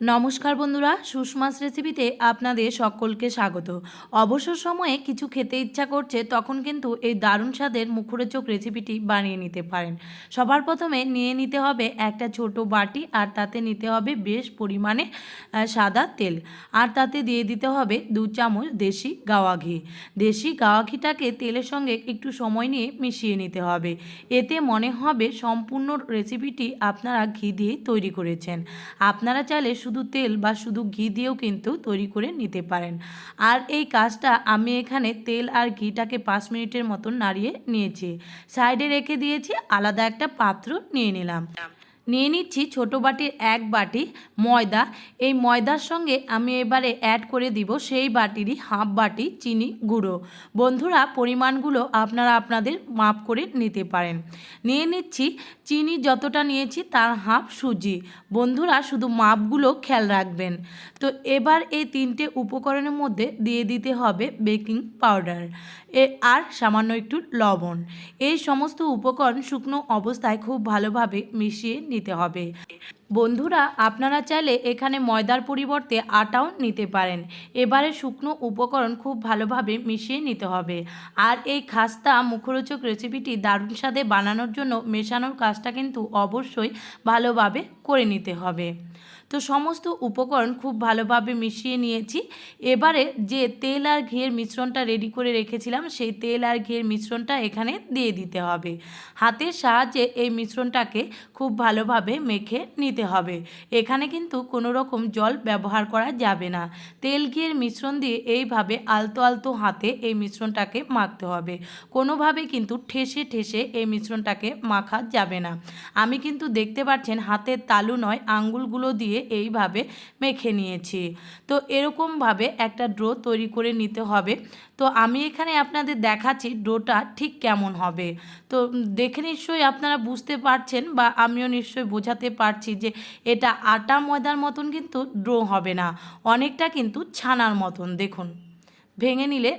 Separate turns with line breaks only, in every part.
নমস্কার বন্ধুরা, সুষমাস রেসিপিতে আপনাদের সকলকে স্বাগত। অবসর সময়ে কিছু খেতে ইচ্ছা করছে, তখন কিন্তু এই দারুণ স্বাদের মুখরোচক রেসিপিটি বানিয়ে নিতে পারেন। সবার প্রথমে নিয়ে নিতে হবে একটা ছোট বাটি, আর তাতে নিতে হবে বেশ পরিমাণে সাদা তেল। আর তাতে দিয়ে দিতে হবে দু চামচ দেশি গাওয়া ঘি। দেশি গাওয়া ঘিটাকে তেলের সঙ্গে একটু সময় নিয়ে মিশিয়ে নিতে হবে। এতে মনে হবে সম্পূর্ণ রেসিপিটি আপনারা ঘি দিয়ে তৈরি করেছেন। আপনারা চাইলে শুধু তেল বা শুধু ঘি দিয়েও কিন্তু তৈরি করে নিতে পারেন। আর এই কাজটা আমি এখানে তেল আর ঘিটাকে পাঁচ মিনিটের মতন নাড়িয়ে নিয়েছি। সাইডে রেখে দিয়েছি, আলাদা একটা পাত্র নিয়ে নিলাম। নিয়ে নিচ্ছি ছোটো বাটির এক বাটি ময়দা। এই ময়দার সঙ্গে আমি এবারে অ্যাড করে দিব সেই বাটিরই হাফ বাটি চিনি গুঁড়ো। বন্ধুরা, পরিমাণগুলো আপনারা আপনাদের মাপ করে নিতে পারেন। নিয়ে নিচ্ছি চিনি যতটা নিয়েছি তার হাফ সুজি। বন্ধুরা, শুধু মাপগুলো খেয়াল রাখবেন। তো এবার এই তিনটে উপকরণের মধ্যে দিয়ে দিতে হবে বেকিং পাউডার। এ আর সামান্য একটু লবণ। এই সমস্ত উপকরণ শুকনো অবস্থায় খুব ভালোভাবে মিশিয়ে নিতে হবে। বন্ধুরা, আপনারা চাইলে এখানে ময়দার পরিবর্তে আটাও নিতে পারেন। এবারে শুকনো উপকরণ খুব ভালোভাবে মিশিয়ে নিতে হবে। আর এই খাস্তা মুখরোচক রেসিপিটি দারুণ স্বাদে বানানোর জন্য মেশানোর কাজটা কিন্তু অবশ্যই ভালোভাবে করে নিতে হবে। তো সমস্ত উপকরণ খুব ভালোভাবে মিশিয়ে নিয়েছি। এবারে যে তেল আর ঘিয়ের মিশ্রণটা রেডি করে রেখেছিলাম, সেই তেল আর ঘিয়ের মিশ্রণটা এখানে দিয়ে দিতে হবে। হাতের সাহায্যে এই মিশ্রণটাকে খুব ভালোভাবে মেখে নিতে হবে। এখানে কিন্তু কোনো রকম জল ব্যবহার করা যাবে না। তেল ঘিয়ের মিশ্রণ দিয়ে এইভাবে আলতো আলতো হাতে এই মিশ্রণটাকে মাখতে হবে। কোনোভাবে কিন্তু ঠেসে ঠেসে এই মিশ্রণটাকে মাখা যাবে না। আমি কিন্তু দেখতে পাচ্ছেন হাতের তালু নয়, আঙ্গুলগুলো দিয়ে এইভাবে মেখে নিয়েছি। তো এরকমভাবে একটা ড্রো তৈরি করে নিতে হবে। তো আমি এখানে আপনাদের দেখাচ্ছি ডোটা ঠিক কেমন হবে। তো দেখে নিশ্চয়ই আপনারা বুঝতে পারছেন বা আমিও নিশ্চয়ই বোঝাতে পারছি যে এটা আটা ময়দার মতন কিন্তু ড্রো হবে না, অনেকটা কিন্তু ছানার মতন, দেখুন। ভেঙে নিলে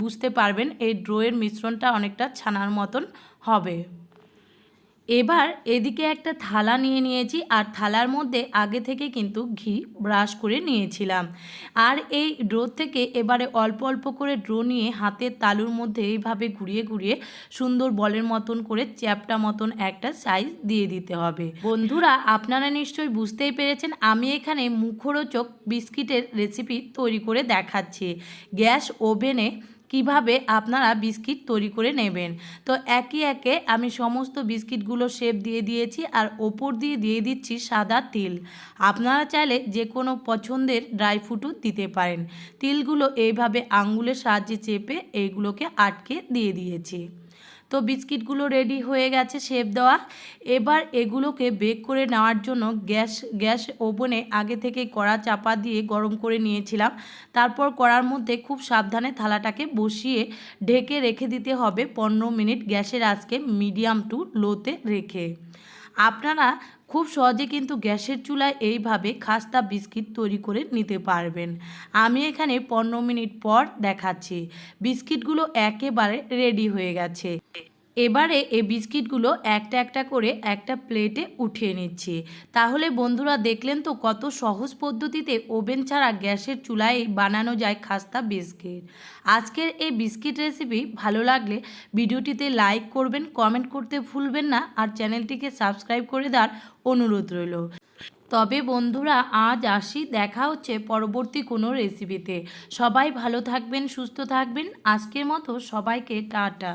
বুঝতে পারবেন এই ড্রোয়ের মিশ্রণটা অনেকটা ছানার মতন হবে। এবার এদিকে একটা থালা নিয়ে নিয়েছি, আর থালার মধ্যে আগে থেকে কিন্তু ঘি ব্রাশ করে নিয়েছিলাম। আর এই ড্রো থেকে এবারে অল্প অল্প করে ড্রো নিয়ে হাতের তালুর মধ্যে এইভাবে ঘুরিয়ে ঘুরিয়ে সুন্দর বলের মতন করে চ্যাপটা মতন একটা সাইজ দিয়ে দিতে হবে। বন্ধুরা, আপনারা নিশ্চয়ই বুঝতেই পেরেছেন, আমি এখানে মুখরোচক বিস্কিটের রেসিপি তৈরি করে দেখাচ্ছি। গ্যাস ওভেনে কীভাবে আপনারা বিস্কিট তৈরি করে নেবেন? তো একে একে আমি সমস্ত বিস্কিটগুলো শেপ দিয়ে দিয়েছি আর ওপর দিয়ে দিয়ে দিচ্ছি সাদা তিল। আপনারা চাইলে যে কোনো পছন্দের ড্রাই ফ্রুটও দিতে পারেন। তিলগুলো এইভাবে আঙ্গুলের সাহায্যে চেপে এইগুলোকে আটকে দিয়ে দিয়েছি। তো বিস্কিটগুলো রেডি হয়ে গেছে শেপ দেওয়া। এবার এগুলোকে বেক করে নেওয়ার জন্য গ্যাস গ্যাস ওভেনে আগে থেকে কড়া চাপা দিয়ে গরম করে নিয়েছিলাম। তারপর কড়ার মধ্যে খুব সাবধানে থালাটাকে বসিয়ে ঢেকে রেখে দিতে হবে পনেরো মিনিট গ্যাসের আজকে মিডিয়াম টু লোতে রেখে। আপনারা খুব সহজে কিন্তু গ্যাসের চুলায় এইভাবে খাস্তা বিস্কিট তৈরি করে নিতে পারবেন। আমি এখানে পনেরো মিনিট পর দেখাচ্ছি। বিস্কিটগুলো একেবারে রেডি হয়ে গেছে। এবারে এই বিস্কিটগুলো একটা একটা করে একটা প্লেটে উঠিয়ে নিচ্ছি। তাহলে বন্ধুরা দেখলেন তো কত সহজ পদ্ধতিতে ওভেন ছাড়া গ্যাসের চুলায় বানানো যায় খাস্তা বিস্কিট। আজকের এই বিস্কিট রেসিপি ভালো লাগলে ভিডিওটিতে লাইক করবেন, কমেন্ট করতে ভুলবেন না আর চ্যানেলটিকে সাবস্ক্রাইব করে দেওয়ার অনুরোধ রইল। তবে বন্ধুরা আজ আসি, দেখা হচ্ছে পরবর্তী কোনো রেসিপিতে। সবাই ভালো থাকবেন, সুস্থ থাকবেন। আজকের মতো সবাইকে টাটা।